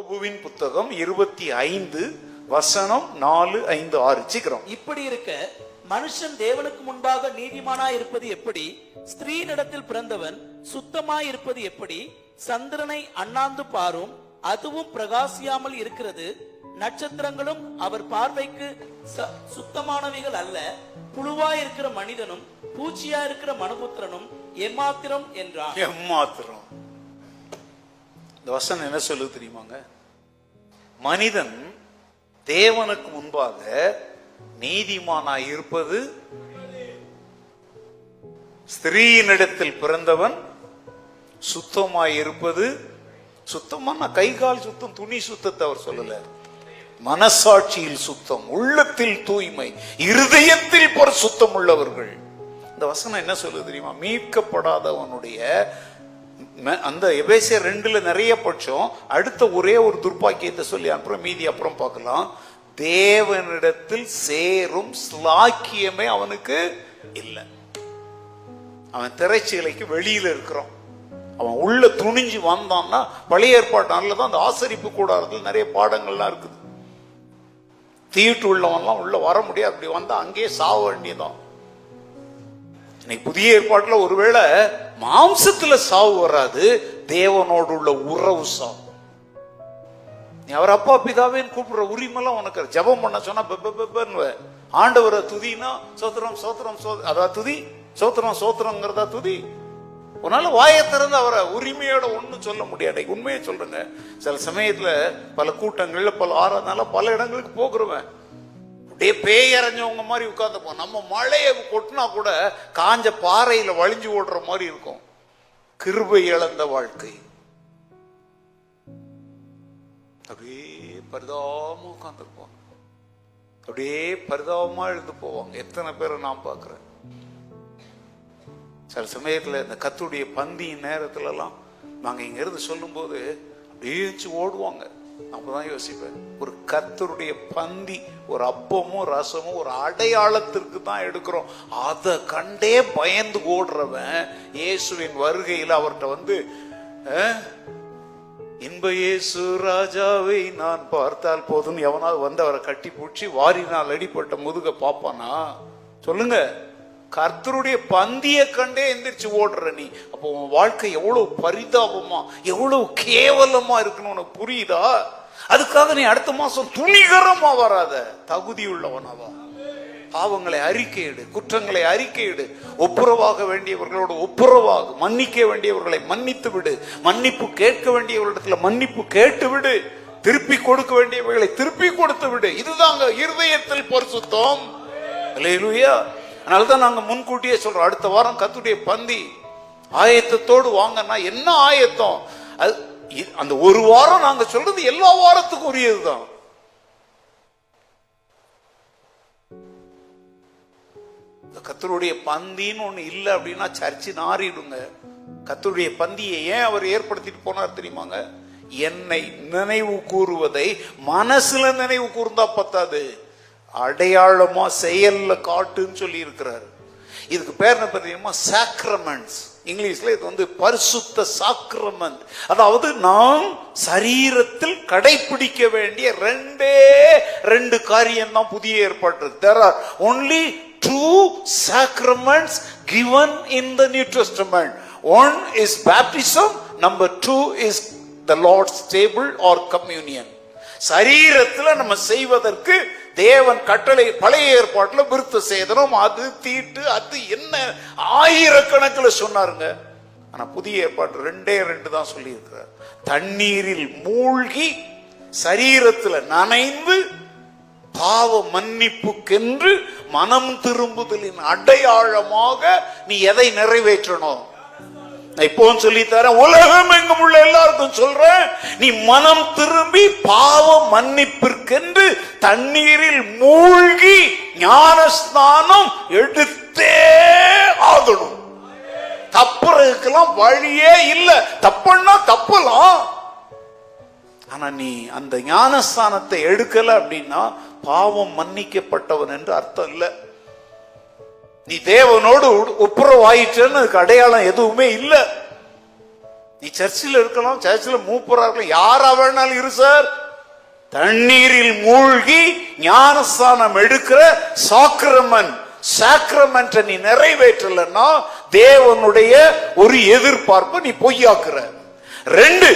யோபுவின் புத்தகம் இருபத்தி ஐந்து வசனம் நாலு ஐந்து ஆறு. சீக்கிரம். இப்படி இருக்க மனுஷன் தேவனுக்கு முன்பாக நீதிமானாய் இருப்பது எப்படி? ஸ்திரீனிடத்தில் பிறந்தவன் சுத்தமாய் இருப்பது எப்படி? சந்திரனை அண்ணாந்து பாரும் அதுவும் பிரகாசியாமல் இருக்கிறது. நட்சத்திரங்களும் அவர் பார்வைக்கு சுத்தமானவைகள் அல்ல. புழுவாய் இருக்கிற மனிதனும் பூச்சியா இருக்கிற மனுபுத்திரனும் எம்மாத்திரம் என்றான். எம்மாத்திரம். இந்த வசனம் என்ன சொல்லுது தெரியுமாங்க? மனிதன் தேவனுக்கு முன்பாக நீதிமானாய் இருப்பது ஸ்திரீயினிடத்தில் பிறந்தவன் சுத்தமாய் இருப்பது சுத்தமான கை கால் சுத்தம் துணி சுத்தத்தை அவர் சொல்லல. மனசாட்சியில் சுத்தம் உள்ளத்தில் தூய்மை இருதயத்தில் பொறு சுத்தம் உள்ளவர்கள். இந்த வசனம் என்ன சொல்லுது தெரியுமா? மீட்கப்படாதவனுடைய அந்த எபேசியர் ரெண்டுல நிறைய பட்சம் அடுத்த ஒரே ஒரு துர்ப்பாக்கியத்தை சொல்லி அப்புறம் மீதி அப்புறம் பார்க்கலாம். தேவனிடத்தில் சேரும் ஸ்லாக்கியமே அவனுக்கு இல்லை. அவன் திரைச்சீலைக்கு வெளியில இருக்கிறான். அவன் உள்ள துணிஞ்சு வந்தான்னா பழைய ஏற்பாட்டான்ல தான் அந்த ஆசரிப்பு கூடாரத்தில் நிறைய பாடங்கள்லாம் இருக்குது. தீட்டு உள்ளவன்லாம் உள்ள வர முடியாது. அப்படி வந்தா அங்கேயே சாவ வேண்டியதான் இன்னைக்கு புதிய ஏற்பாட்டில் ஒருவேளை மாம்சத்துல சாவு வராது தேவனோடு உள்ள உறவு சாவு. நீ அவர் அப்பா பிதாவேன்னு கூப்பிடுற உரிமைலாம் உனக்கு ஜபம் ஜெபம் பண்ண சொன்னா பெப்ப பெப்பன்னு ஆண்டவரை துதினா சோத்திரம் சோத்திரம் சோ அதான் துதி? சோத்திரம் சோத்திரங்கிறதா துதி? உன்னால வாயை திறந்து அவரை உரிமையோட ஒன்றும் சொல்ல முடியாது. உண்மையை சொல்றேங்க சில சமயத்துல பல கூட்டங்கள்ல பல ஆறாதனால பல இடங்களுக்கு போகிறவன். அப்படியே பேயறிஞ்சவங்க மாதிரி உட்காந்துப்போம் நம்ம மழையை கொட்டினா கூட காஞ்ச பாறையில் வழிஞ்சு ஓடுற மாதிரி இருக்கும். கிருபை இழந்த வாழ்க்கை. அப்படியே பரிதாபமா உட்காந்துருப்போம் அப்படியே பரிதாபமா எழுந்து போவாங்க. எத்தனை பேரை நான் பார்க்குறேன்? சில சமயத்தில் இந்த கத்துடைய பந்தியின் நேரத்துலலாம் நாங்கள் இங்கேருந்து சொல்லும்போது அப்படியே வச்சு ஓடுவாங்க. அப்பதான் யோசிப்பேன். ஒரு கத்தருடைய பந்தி ஒரு அப்பமும் ரசமும் ஒரு அடையாளத்திற்கு தான் எடுக்கிறோம். அதை கண்டே பயந்து ஓடுறவன் இயேசுவின் வருகையில் அவர்கிட்ட வந்து இன்ப இயேசு ராஜாவை நான் பார்த்தால் போதும். எவனாவது வந்து அவரை கட்டி பூச்சி வாரினால் அடிப்பட்ட முதுக பாப்பானா சொல்லுங்க. கர்த்தருடைய பந்திய கண்டே எந்திரிச்சு ஓடுற நீ. அப்போ உன் வாழ்க்கை எவ்வளவு பரிதாபமா எவ்வளவு கேவலமா இருக்குன்னு உனக்கு புரியுதா? அதுக்காக நீ அடுத்த மாசம் துணிகரமா வராத. தகுதி உள்ளவனாவா பாவங்களை அறிக்கையிடு குற்றங்களை அறிக்கையிடு ஒப்புரவாக வேண்டியவர்களோடு ஒப்புரவாக. மன்னிக்க வேண்டியவர்களை மன்னித்து விடு. மன்னிப்பு கேட்க வேண்டியவர்களிடத்துல மன்னிப்பு கேட்டு விடு. திருப்பி கொடுக்க வேண்டியவர்களை திருப்பி கொடுத்து விடு. இதுதாங்க இருதயத்தில் பரிசுத்தம். இல்லையா அதனால தான் நாங்க முன்கூட்டியே சொல்றோம். அடுத்த வாரம் கத்துடைய பந்தி ஆயத்தத்தோடு வாங்கன்னா என்ன ஆயத்தம்? அது அந்த ஒரு வாரம் நாங்க சொல்றது எல்லா வாரத்துக்கும் உரியதுதான் இந்த கத்தருடைய பந்தின்னு ஒண்ணு இல்லை அப்படின்னா சர்ச்சு நாறிடுங்க. கத்தருடைய பந்தியை ஏன் அவர் ஏற்படுத்திட்டு போனார் தெரியுமாங்க? என்னை நினைவு கூறுவதை மனசுல நினைவு கூர்ந்தா பத்தாது. அடையாளமா செயல்ல காட்டுன்னு சொல்லி இருக்கிறாரு இதுக்கு பேர் என்ன தெரியுமா? சாக்ரமெண்ட்ஸ் இங்கிலீஷ்ல இது வந்து பரிசுத்த சாக்ரமெண்ட் அதாவது நாம் சரீரத்தில் கடைபிடிக்க வேண்டிய ரெண்டே ரெண்டு காரியம் தான் புதிய ஏற்பாட்டு there are only two sacraments given in the New Testament one is baptism number two is the Lord's table or communion சரீரத்தில் நம்ம செய்வதற்கு தேவன் கட்டளை பழைய ஏற்பாட்டில் விருத்த சேதனம் அது தீட்டு அது என்ன ஆயிரக்கணக்கில் சொன்னாருங்க. ஆனா புதிய ஏற்பாட்டு ரெண்டே ரெண்டு தான் சொல்லி இருக்கிறார் தண்ணீரில் மூழ்கி சரீரத்தில் நனைந்து பாவ மன்னிப்புக்கென்று மனம் திரும்புதலின் அடையாளமாக நீ எதை நிறைவேற்றணும்? இப்பவும் சொல்லி தரேன் உலகம் எங்கும் உள்ள எல்லாருக்கும் சொல்றேன். நீ மனம் திரும்பி பாவ மன்னிப்பிற்கென்று தண்ணீரில் மூழ்கி ஞானஸ்நானம் எடுத்தே ஆகணும். தப்புறதுக்கெல்லாம் வழியே இல்லை. தப்புன்னா தப்பலாம். ஆனா நீ அந்த ஞானஸ்தானத்தை எடுக்கல அப்படின்னா பாவம் மன்னிக்கப்பட்டவன் என்று அர்த்தம் இல்லை. நீ தேவனோடு ஒப்புரவாயிட்டேன்னு அதுக்கு அடையாளம் எதுவுமே இல்லை. நீ சர்ச்சில் இருக்கலாம் சர்ச்சில் மூப்பரா இருக்கலாம் யாரா வேணாலும் இரு சார். தண்ணீரில் மூழ்கி ஞானஸ்தானம் எடுக்கிற சாக்கிரமன். சாக்ரமெண்ட் நீ நிறைவேற்றலன்னா தேவனுடைய ஒரு எதிர்பார்ப்பை நீ பொய்யாக்குற. ரெண்டு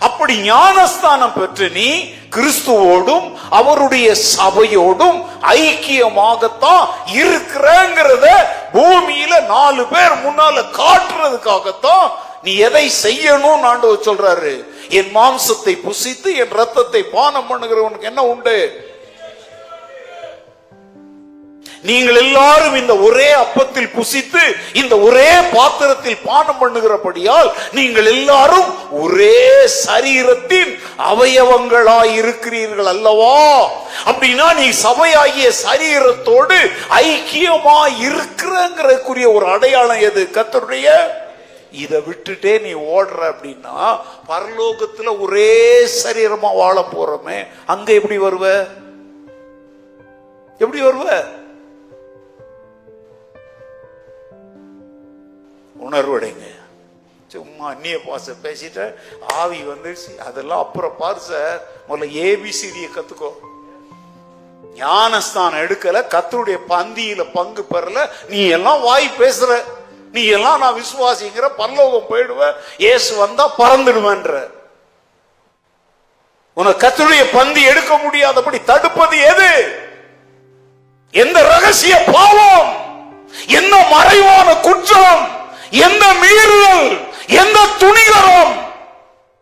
அப்படி ஞானஸ்தானம் பெற்று நீ கிறிஸ்துவோடும் அவருடைய சபையோடும் ஐக்கியமாகத்தான் இருக்கிறங்கிறத பூமியில நாலு பேர் முன்னால காட்டுறதுக்காகத்தான் நீ எதை செய்யணும் ஆண்டவர் சொல்றாரு. என் மாம்சத்தை புசித்து என் ரத்தத்தை பானம் பண்ணுகிறவனுக்கு என்ன உண்டு? நீங்கள் எல்லாரும் இந்த ஒரே அப்பத்தில் புசித்து இந்த ஒரே பாத்திரத்தில் பானம் பண்ணுகிறபடியால் நீங்கள் எல்லாரும் ஒரே சரீரத்தின் அவயவங்களாய் இருக்கிறீர்கள் அல்லவா? அப்படின்னா நீ சபையாகிய சரீரத்தோடு ஐக்கியமா இருக்கிறங்கிறதுக்குரிய ஒரு அடையாளம் எது? கத்தருடைய இதை விட்டுட்டே நீ ஓடுற அப்படின்னா பரலோகத்துல ஒரே சரீரமா வாழ போறோமே. அங்க எப்படி வருவ? எப்படி வருவ? உணர்வடைங்க. சும்மா அந்நிய பாச பேசிட்ட ஆவி வந்துருச்சு. அதெல்லாம் அப்புறம் பாரு சார். முதல்ல ஏபிசிடிய கத்துக்கோ. ஞானஸ்தானம் எடுக்கல. கத்தருடைய பந்தியில பங்கு பெறல. நீ எல்லாம் வாய் பேசுற. நீ எல்லாம் நான் விசுவாசிங்கிற பரலோகம் போயிடுவ. ஏசு வந்தா பறந்துடுவேன்ற. உனக்கு கத்தருடைய பந்தி எடுக்க முடியாதபடி தடுப்பது எது? எந்த ரகசிய பாவம்? என்ன மறைவான குற்றம்? எந்த மீறுதல் எந்த துணிகரம்?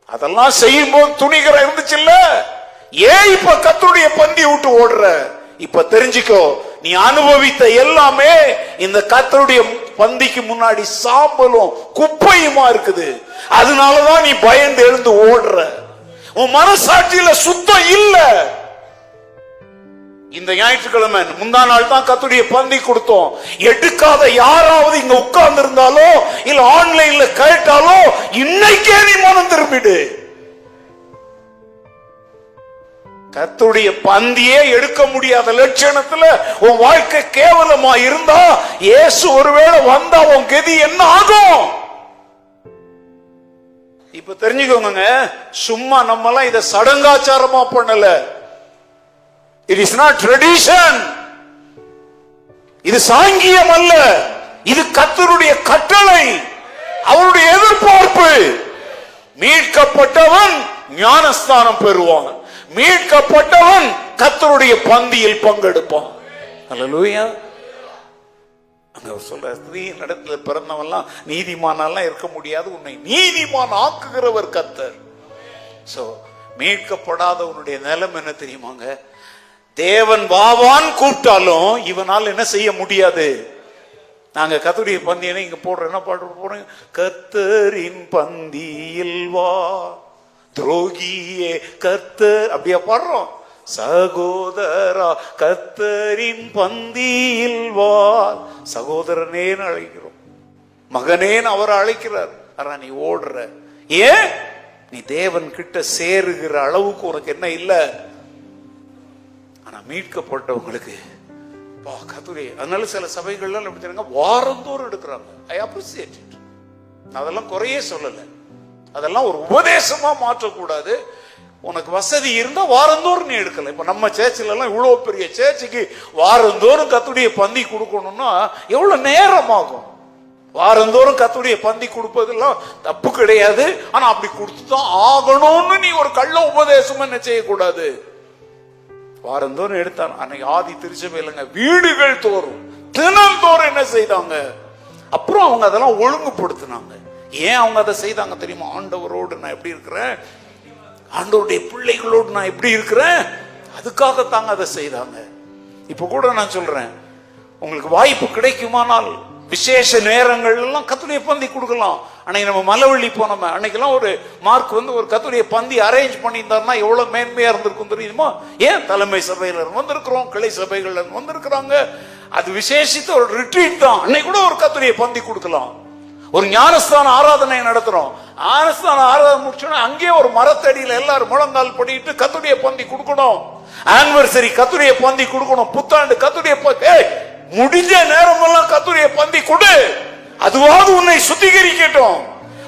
அதெல்லாம் செய்யும் போது துணிகரம் இருந்துச்சுல்ல ஏன் இப்ப கத்துடைய பந்தி விட்டு ஓடுற? இப்ப தெரிஞ்சுக்கோ நீ அனுபவித்த எல்லாமே இந்த கத்தருடைய பந்திக்கு முன்னாடி சாம்பலும் குப்பையுமா இருக்குது? அதனாலதான் நீ பயந்து எழுந்து ஓடுற. உன் மனசாட்சியில சுத்தம் இல்லை. இந்த ஞாயிற்றுக்கிழமை முந்தா நாள் தான் கத்துடைய பந்தி கொடுத்தோம். எடுக்காத யாராவது இங்க உட்கார்ந்து இருந்தாலோ இல்ல ஆன்லைன்ல கேட்டாலோ இன்னைக்கே நீ மனம் திரும்பிடு. கத்துடைய பந்தியே எடுக்க முடியாத லட்சணத்துல உன் வாழ்க்கை கேவலமா இருந்தா இயேசு ஒருவேளை வந்தா உன் கதி என்ன ஆகும்? இப்ப தெரிஞ்சுக்கோங்க சும்மா நம்மலாம் இதை சடங்காச்சாரமா பண்ணல. இட் இஸ் நாட் ட்ரெடிஷன் இது சாங்கியம் அல்ல. இது கத்தருடைய கட்டளை. அவருடைய எதிர்பார்ப்பு. மீட்கப்பட்டவன் ஞானஸ்தானம் பெறுவான். மீட்கப்பட்டவன் கத்தருடைய பந்தியில் பங்கெடுப்பான். அல்லேலூயா அங்க அவர் சொல்ற ஸ்திரீ நடத்துல பிறந்தவன்லாம் நீதிமானெல்லாம் இருக்க முடியாது. உன்னை நீதிமான் ஆக்குகிறவர் கத்தர் சோ மீட்கப்படாதவனுடைய நிலம் என்ன தெரியுமாங்க? தேவன் வாவான் கூப்பிட்டாலும் இவனால் என்ன செய்ய முடியாது. நாங்க கத்துடைய பந்தியனை இங்க போடுறோம். என்ன பாடுற போறோம் கத்தரின் பந்தியில் வா. துரோகியே கர்த்தர். அப்படியா பாடுறோம். சகோதரா கத்தரின் பந்தியில் வா. சகோதரனேன்னு அழைக்கிறோம். மகனேன்னு அவர் அழைக்கிறார். ஆனா நீ ஓடுற. ஏன்? நீ தேவன் கிட்ட சேருகிற அளவுக்கு உனக்கு என்ன இல்லை? மீட்கப்பட்டவங்களுக்கு பா கத்துரை அதனால சில சபைகள்லாம் எப்படி தெரியுங்க வாரந்தோறும் எடுக்கிறாங்க. ஐ அப்ரிசியேட் இட் அதெல்லாம் குறையே சொல்லலை. அதெல்லாம் ஒரு உபதேசமா மாற்றக்கூடாது. உனக்கு வசதி இருந்தா வாரந்தோறும் நீ எடுக்கல இப்ப நம்ம சேர்ச்சில எல்லாம் இவ்வளவு பெரிய சேர்ச்சிக்கு வாரந்தோறும் கத்துடைய பந்தி கொடுக்கணும்னா எவ்வளவு நேரம் ஆகும் வாரந்தோறும் கத்துடைய பந்தி கொடுப்பதெல்லாம் தப்பு கிடையாது. ஆனா அப்படி கொடுத்துதான் ஆகணும்னு நீ ஒரு கள்ள உபதேசம் என்ன செய்யக்கூடாது வாரந்தோறும் எடுத்தான். அன்னைக்கு ஆதி திருச்சபை இல்லைங்க. வீடுகள் தோறும். தினந்தோறும் என்ன செய்தாங்க? அப்புறம் அவங்க அதெல்லாம் ஒழுங்குபடுத்தினாங்க. ஏன் அவங்க அதை செய்தாங்க தெரியுமா? ஆண்டவரோடு நான் எப்படி இருக்கிறேன்? ஆண்டவருடைய பிள்ளைகளோடு நான் எப்படி இருக்கிறேன்? அதுக்காக தாங்க அதை செய்தாங்க. இப்ப கூட நான் சொல்றேன். உங்களுக்கு வாய்ப்பு கிடைக்குமானால் விசேஷ நேரங்கள்லாம் கத்துரையை கத்துடைய பந்தி கொடுக்கலாம். அன்னைக்கு நம்ம மலவள்ளி போனோம் அன்னைக்கெல்லாம் ஒரு மார்க் வந்து ஒரு கத்துடைய பந்தி அரேஞ்ச் பண்ணியிருந்தாருன்னா எவ்வளவு மேன்மையா இருந்திருக்கும் தெரியுமா? ஏன் தலைமை சபையில வந்திருக்கிறோம்? கிளை சபைகள்ல வந்திருக்கிறாங்க. அது விசேஷித்த ஒரு ரிட்ரீட் தான். அன்னைக்கு கூட ஒரு கத்துடைய பந்தி கொடுக்கலாம். ஒரு ஞானஸ்தான ஆராதனை நடத்துறோம். ஞானஸ்தான ஆராதனை முடிச்சோன்னா அங்கேயே ஒரு மரத்தடியில எல்லாரும் முழங்கால் படிட்டு கத்துடைய பந்தி கொடுக்கணும். ஆனிவர்சரி கத்துடைய பந்தி கொடுக்கணும். புத்தாண்டு கத்துடைய முடிஞ்ச நேரம் எல்லாம் கத்துடைய பந்தி கொடு. அதுவாவது உன்னை சுத்திகரிக்கட்டும்.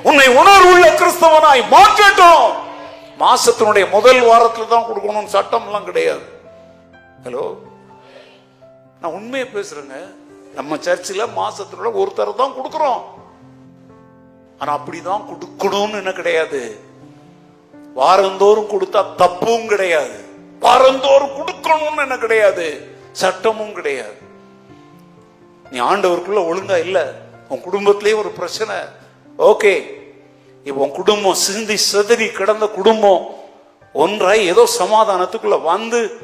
உன்னை உணர்வுள்ள கிறிஸ்தவனாய் மாற்றட்டும். மாசத்தினுடைய முதல் வாரத்தில் தான் கொடுக்கணும்னு சட்டம் எல்லாம் கிடையாது. ஹலோ நான் உண்மையை பேசுறேங்க. நம்ம சர்ச்சில் மாசத்துல ஒருத்தர் தான் கொடுக்குறோம். ஆனா அப்படிதான் கொடுக்கணும்னு என்ன கிடையாது. வாரந்தோறும் கொடுத்தா தப்பும் கிடையாது. வாரந்தோறும் கொடுக்கணும்னு என்ன கிடையாது. சட்டமும் கிடையாது. நீ ஆண்டவருக்குள்ள ஒழுங்கா இல்லை. உன் குடும்பத்திலேயே ஒரு பிரச்சனை. ஓகே. இப்போ உன் குடும்பம் சிந்தி சிதறி கிடந்த குடும்பம் ஒன்றாய் ஏதோ சமாதானத்துக்குள்ள வந்து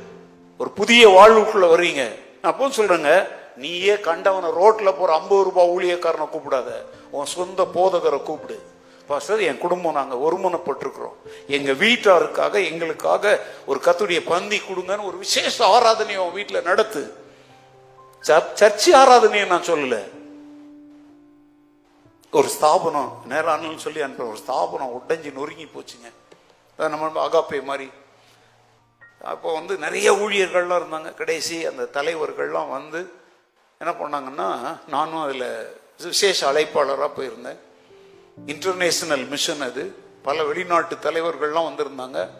ஒரு புதிய வாழ்வுக்குள்ள வர்றீங்க. நான் அப்போ சொல்றேங்க நீயே கண்டவனை ரோட்ல போற ஐம்பது ரூபாய் ஊழியக்காரனை கூப்பிடாத. உன் சொந்த போதகரை கூப்பிடு. பாஸ்டர் என் குடும்பம் நாங்கள் ஒருமனப்பட்டிருக்கிறோம். எங்க வீட்டாருக்காக எங்களுக்காக ஒரு கத்துடைய பந்தி கொடுங்கன்னு ஒரு விசேஷ ஆராதனையை உன் வீட்டில் நடத்து. சர்ச்சு ஆராதனையை நான் சொல்லல. ஒரு ஸ்தாபனம் நேரானு சொல்லி அனுப்புற ஒரு ஸ்தாபனம் உடைஞ்சு நொறுங்கி போச்சுங்க. நம்ம அகாப்பே மாதிரி. அப்போ வந்து நிறைய ஊழியர்கள்லாம் இருந்தாங்க. கடைசி அந்த தலைவர்கள்லாம் வந்து என்ன பண்ணாங்கன்னா நானும் அதில் விசேஷ அழைப்பாளராக போயிருந்தேன். இன்டர்நேஷனல் மிஷன் அது. பல வெளிநாட்டு தலைவர்கள்லாம் வந்திருந்தாங்க.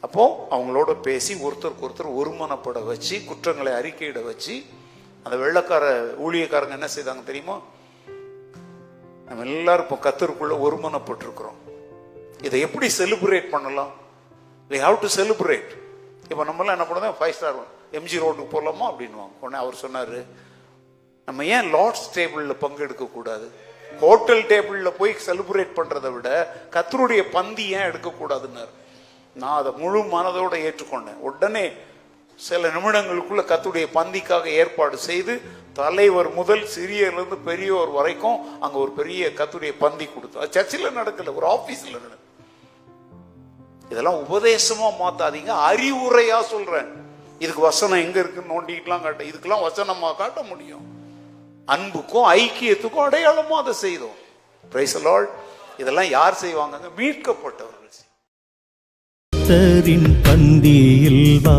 அப்போ அவங்களோட பேசி ஒருத்தருக்கு ஒருத்தர் ஒருமனப்பட வச்சு குற்றங்களை அறிக்கையிட வச்சு அந்த வெள்ளக்கார ஊழியக்காரங்க என்ன செய்தாங்க தெரியுமா? நம்ம எல்லாரும் இப்போ கத்தருக்குள்ள ஒருமனப்பட்டிருக்கிறோம். இதை எப்படி செலிப்ரேட் பண்ணலாம்? வி ஹாவ் டு செலிப்ரேட் இப்போ நம்மளாம் என்ன பண்ணுறோம் ஃபைவ் ஸ்டார் எம்ஜி ரோடுக்கு போகலாமா அப்படின்வாங்க உடனே அவர் சொன்னார் நம்ம ஏன் லார்ட்ஸ் டேபிளில் பங்கெடுக்கக்கூடாது ஹோட்டல் டேபிளில் போய் செலிப்ரேட் பண்ணுறதை விட கத்தருடைய பந்தி ஏன் எடுக்கக்கூடாதுன்னாரு நான் அதை முழு மனதோடு ஏற்றுக்கொண்டேன். உடனே சில நிமிடங்களுக்குள்ள கத்துடைய பந்திக்காக ஏற்பாடு செய்து தலைவர் முதல் சிறியர்லேருந்து பெரியவர் வரைக்கும் அங்க ஒரு பெரிய கத்துடைய பந்தி கொடுத்தோம் அது சர்ச்சில் நடக்கல ஒரு ஆபீஸ்ல நடக்கும் இதெல்லாம் உபதேசமா மாத்தாதீங்க அறிவுரையா சொல்றேன். இதுக்கு வசனம் எங்க இருக்குன்னு நோண்டிக்கிட்டுலாம் காட்ட இதுக்கெல்லாம் வசனமா காட்ட முடியும். அன்புக்கும் ஐக்கியத்துக்கும் அடையாளமும் அதை செய்தோம். பிரைஸ் இதெல்லாம் யார் செய்வாங்க. மீட்கப்பட்டவர்கள் பந்தியில் வா.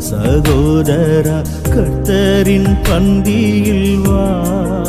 சகோதரா கர்த்தரின் பந்தியில் வா.